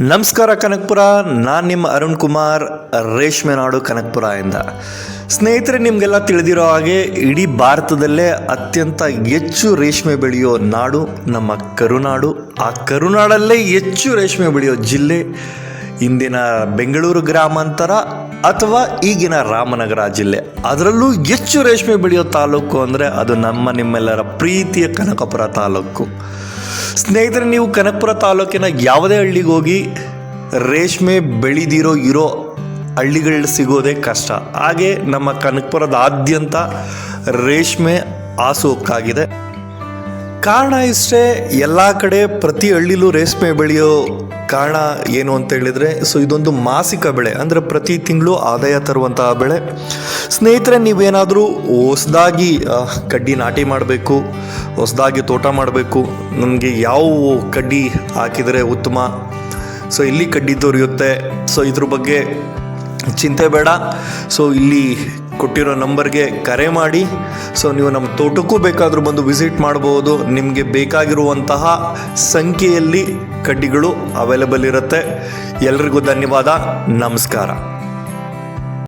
ನಮಸ್ಕಾರ ಕನಕಪುರ, ನಾನು ನಿಮ್ಮ ಅರುಣ್ ಕುಮಾರ್, ರೇಷ್ಮೆ ನಾಡು ಕನಕಪುರ ಇಂದ. ಸ್ನೇಹಿತರೆ, ನಿಮಗೆಲ್ಲ ತಿಳಿದಿರೋ ಹಾಗೆ ಇಡೀ ಭಾರತದಲ್ಲೇ ಅತ್ಯಂತ ಹೆಚ್ಚು ರೇಷ್ಮೆ ಬೆಳೆಯೋ ನಾಡು ನಮ್ಮ ಕರುನಾಡು. ಆ ಕರುನಾಡಲ್ಲೇ ಹೆಚ್ಚು ರೇಷ್ಮೆ ಬೆಳೆಯೋ ಜಿಲ್ಲೆ ಇಂದಿನ ಬೆಂಗಳೂರು ಗ್ರಾಮಾಂತರ ಅಥವಾ ಈಗಿನ ರಾಮನಗರ ಜಿಲ್ಲೆ. ಅದರಲ್ಲೂ ಹೆಚ್ಚು ರೇಷ್ಮೆ ಬೆಳೆಯೋ ತಾಲೂಕು ಅಂದರೆ ಅದು ನಮ್ಮ ನಿಮ್ಮೆಲ್ಲರ ಪ್ರೀತಿಯ ಕನಕಪುರ ತಾಲೂಕು. ಸ್ನೇಹಿತರೆ, ನೀವು ಕನಕಪುರ ತಾಲೂಕಿನ ಯಾವುದೇ ಹಳ್ಳಿಗೆ ಹೋಗಿ ರೇಷ್ಮೆ ಬೆಳೆದಿರೋ ಇರೋ ಹಳ್ಳಿಗಳು ಸಿಗೋದೇ ಕಷ್ಟ. ಹಾಗೆ ನಮ್ಮ ಕನಕಪುರದಾದ್ಯಂತ ರೇಷ್ಮೆ ಹಾಸುಹೊಕ್ಕಾಗಿದೆ ಕಾರಣ ಇಷ್ಟೇ, ಎಲ್ಲ ಕಡೆ ಪ್ರತಿ ಹಳ್ಳಿಲೂ ರೇಷ್ಮೆ ಬೆಳೆಯೋ ಕಾರಣ ಏನು ಅಂತ ಹೇಳಿದರೆ, ಸೊ ಇದೊಂದು ಮಾಸಿಕ ಬೆಳೆ. ಅಂದರೆ ಪ್ರತಿ ತಿಂಗಳು ಆದಾಯ ತರುವಂತಹ ಬೆಳೆ. ಸ್ನೇಹಿತರೆ, ನೀವೇನಾದರೂ ಹೊಸದಾಗಿ ಕಡ್ಡಿ ನಾಟಿ ಮಾಡಬೇಕು, ಹೊಸದಾಗಿ ತೋಟ ಮಾಡಬೇಕು, ನಮಗೆ ಯಾವ ಕಡ್ಡಿ ಹಾಕಿದರೆ ಉತ್ತಮ? ಸೊ, ಇಲ್ಲಿ ಕಡ್ಡಿ ದೊರೆಯುತ್ತೆ. ಸೊ, ಇದ್ರ ಬಗ್ಗೆ ಚಿಂತೆ ಬೇಡ. ಸೊ, ಇಲ್ಲಿ ಕೊಟ್ಟಿರೋ ನಂಬರ್ಗೆ ಕರೆ ಮಾಡಿ. ಸೊ, ನೀವು ನಮ್ಮ ತೋಟಕ್ಕೂ ಬೇಕಾದರೂ ಬಂದು ವಿಸಿಟ್ ಮಾಡ್ಬೋದು. ನಿಮಗೆ ಬೇಕಾಗಿರುವಂತಹ ಸಂಖ್ಯೆಯಲ್ಲಿ ಕಡ್ಡಿಗಳು ಅವೈಲೇಬಲ್ ಇರುತ್ತೆ. ಎಲ್ರಿಗೂ ಧನ್ಯವಾದ. ನಮಸ್ಕಾರ.